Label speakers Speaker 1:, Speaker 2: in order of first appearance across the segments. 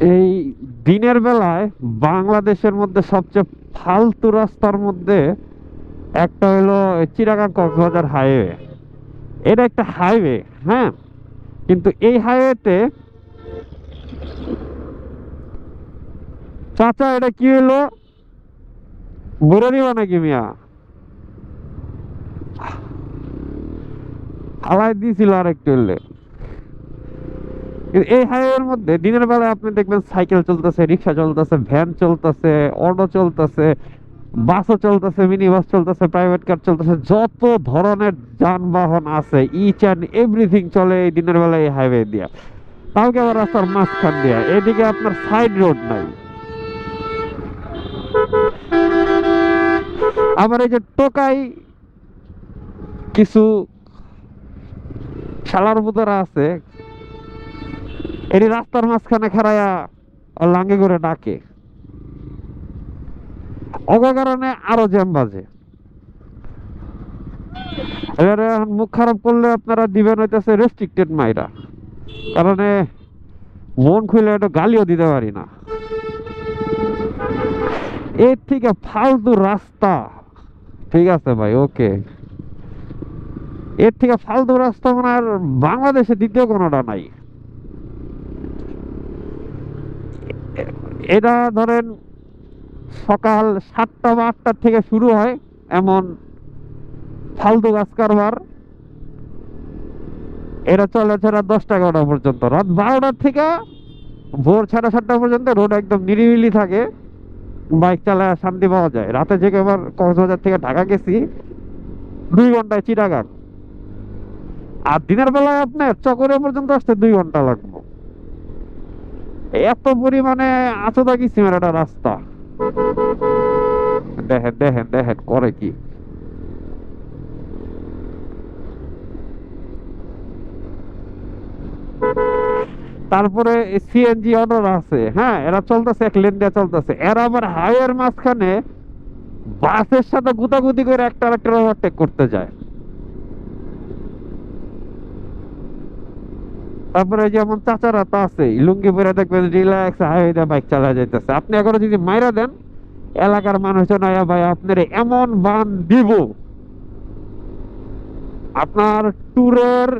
Speaker 1: এই দিনের বেলায় বাংলাদেশের মধ্যে সবচেয়ে ফালতু রাস্তার মধ্যে একটা হলো চিরাগাং কক্সবাজার হাইওয়ে। এটা একটা হাইওয়ে হ্যাঁ? কিন্তু এই হাইওয়েতে চাচা, এটা কি হলো? বলে দিবা নাকি মিয়া। হালাই দিয়েছিল আর একটু হলে। এই হাইওয়ের মধ্যে দিনের বেলায় আপনি দেখবেন সাইকেল চলতেছে রিক্সা চলতেছে ভ্যান চলতেছে অটো চলতেছে বাসও চলতেছে মিনি বাস চলতেছে প্রাইভেট কার চলতেছে, যত ধরনের যানবাহন আছে ইচ অ্যান্ড এভরিথিং চলে এই দিনের বেলায় এই হাইওয়ে দিয়া। তাও আবার রাস্তার মাঝখান দিয়া, এদিকে আপনার সাইড রোড নাই। আবার এই যে টোকাই, কিছু শালার বুতরা আছে এটি রাস্তার মাঝখানে খাড়াইয়া লাঙ্গে করে ডাকে। অগ কারণে আরও জ্যাম বাজে। এবারে এখন মুখ খারাপ করলে আপনারা দিবেন হইতেছে রেস্ট্রিক্টেড মাইরা। কারণে মন খুলে একটু গালিও দিতে পারি না। এর থেকে ফালতু রাস্তা। ঠিক আছে ভাই, ওকে। এর থেকে ফালতু রাস্তা মানে আর বাংলাদেশে দ্বিতীয় কোনোটা নাই। এটা ধরেন সকাল সাতটা বা আটটার থেকে শুরু হয় এমন ফালতু গাছ কারবার। এটা চলে ছাড়া দশটা এগারোটা পর্যন্ত। রাত বারোটার থেকে ভোর সাড়ে সাতটা পর্যন্ত রোড একদম নিরিবিলি থাকে। বাইক চালায় শান্তি পাওয়া যায়। রাতে জেগে আবার কক্সবাজার থেকে ঢাকা গেছি, দুই ঘন্টায় চিটাগাং। আর দিনের বেলায় আপনার চকরে পর্যন্ত আসতে দুই ঘণ্টা লাগবে। এত পরিমাণে আচদা কিসিমের একটা রাস্তা? দেখেন দেখেন দেখেন, করে কি? তারপরে সিএনজি অর্ডার আছে হ্যাঁ এরা চলতেছে, এক লেন দিয়ে চলতেছে। এরা আবার হাইওয়ের মাঝখানে বাসের সাথে গুতাগুতি করে একটা একটা ওভারটেক করতে যায়। তারপরে যেমন চাচারা তো আছে লুঙ্গি পরে দেখবেন রিল্যাক্স হাইওয়ে বাইক চালা যাইতেছে। আপনি এখনও যদি মাইরা দেন, এলাকার মানুষজন আয়া ভাই, আপনার এমন বান দিব। আপনার ট্যুরের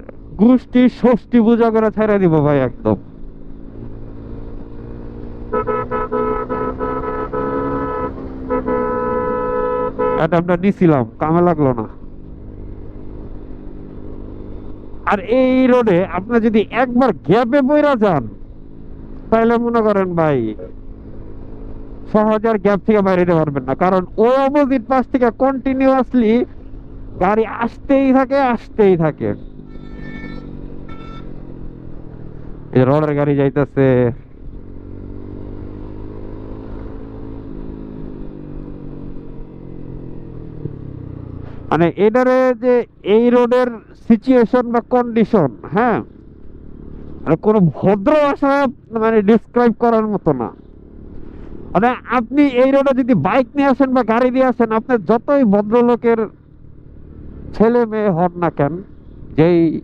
Speaker 1: গোষ্ঠী ষষ্ঠী পূজা করে ছেড়ে দিব ভাই একদম। এটা আমরা নিছিলাম, কামে লাগল না। আর এই রোডে আপনি যদি একবার গ্যাপে বইরা যান, তাহলে মনে করেন ভাই, সহজে আর গ্যাপ থেকে বাইরে পারবেন না। কারণ ও অপোজিট পাশ থেকে কন্টিনিউয়াসলি গাড়ি আসতেই থাকে আসতেই থাকে। রোডের গাড়ি যাইতেছে। মানে এটারে যে এই রোডের সিচুয়েশন বা কন্ডিশন হ্যাঁ? মানে কোনো ভদ্র ভাষায় মানে ডিসক্রাইব করার মতো না। মানে আপনি এই রোডে যদি বাইক নিয়ে আসেন বা গাড়ি দিয়ে আসেন, আপনি যতই ভদ্রলোকের ছেলে মেয়ে হন না কেন, যেই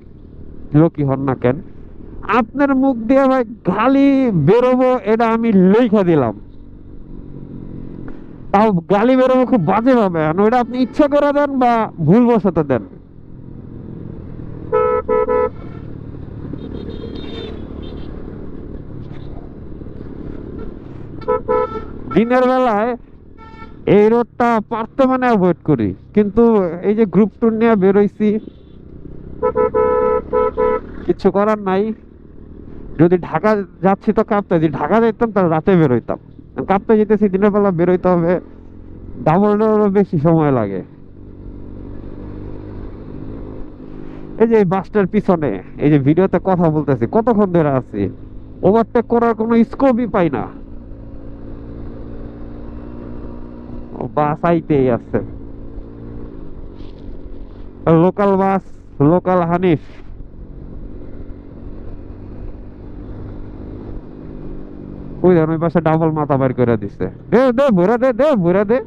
Speaker 1: লোকই হন না কেন, আপনার মুখ দিয়ে ভাই গালি বেরোবো, এটা আমি লেখা দিলাম। তাও গালি বেরোবো খুব বাজে ভাবে। আর আপনি ইচ্ছা করে দেন বা ভুলবশত দেন। দিনের বেলায় এই রোডটা পারতে মানে অ্যাভয়েড করি। কিন্তু এই যে গ্রুপ ট্যুর নিয়ে বেরোইছি, কিছু করার নাই। যদি ঢাকা যাচ্ছি তো কাঁপতে যদি ঢাকা যেতাম তাহলে রাতে বেরোইতাম। কাঁপতে যেতেছি, দিনের বেলা বেরোইতে হবে। ডাবল বেশি সময় লাগে। এই যে বাসটার পিছনে, এই যে ভিডিওতে কথা বলতেছি, কতক্ষণ ধরে আছি? ওভারটেক করার কোনো স্কোপই পাই না। বাস আইতেই আছে। Local bus local Hanif. ওই ধর ওই পাশে ডাবল মাথা বার করে দিছে। দে দে দে দে দে।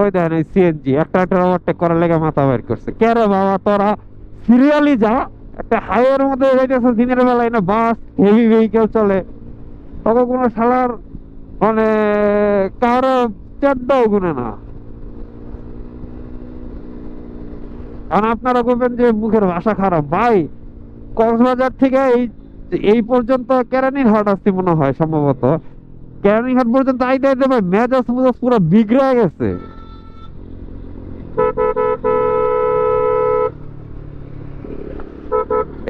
Speaker 1: ওই দেখেন সিএনজি একটা একটা করার লেগে মাথা বের করছে। কেন বাবা, তোরা? সিরিয়ালি যা, একটা হাইওয়ের মধ্যে যাইতেছে, দিনের বেলায় না বাস হেভি ভেহিকেল চলে। তত কোনো শালার মানে কারও চারটাও গুনে না। কারণ আপনারা বলবেন যে, মুখের ভাষা খারাপ। ভাই, কক্সবাজার থেকে এই এই পর্যন্ত কেরানির হাট আসছে মনে হয় সম্ভবত। কেরানির হাট পর্যন্ত আইতে আইতে ভাই, মেজাজ মুজাজ পুরো বিগড়ে গেছে।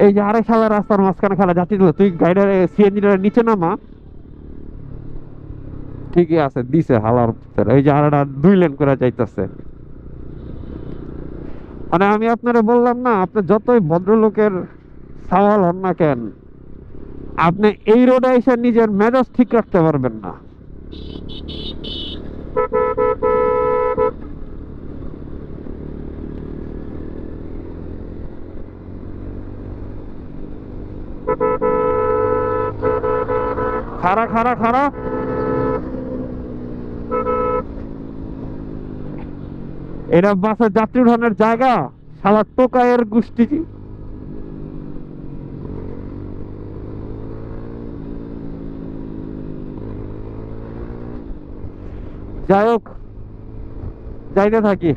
Speaker 1: এই যে আরেক সালের রাস্তার মাঝখানে খেলা যাচ্ছি তুই গাড়িটার, সিএনজিটার নিচে নামা। ঠিকই আছে, দিছে হালার ভিতরে। এই যে আরেকটা দুই লেন করে যাইতেছে। মানে আমি আপনারা বললাম না, আপনি যতই ভদ্রলোকের সওয়াল হন না কেন, আপনি এই রোডে এসে নিজের মেজাজ ঠিক রাখতে পারবেন না। খারা খারা খারা এটা বাসা যাত্রী উঠানোর জায়গা সারা টোকায়ের গোষ্ঠী। যাই হোক, যাইতে থাকি।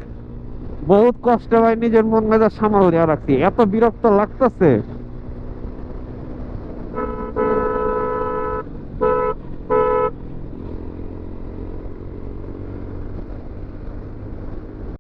Speaker 1: বহুত কষ্ট হয় নিজের মন মেজাজ সামাল দেওয়া রাখছি। এত বিরক্ত লাগতেছে।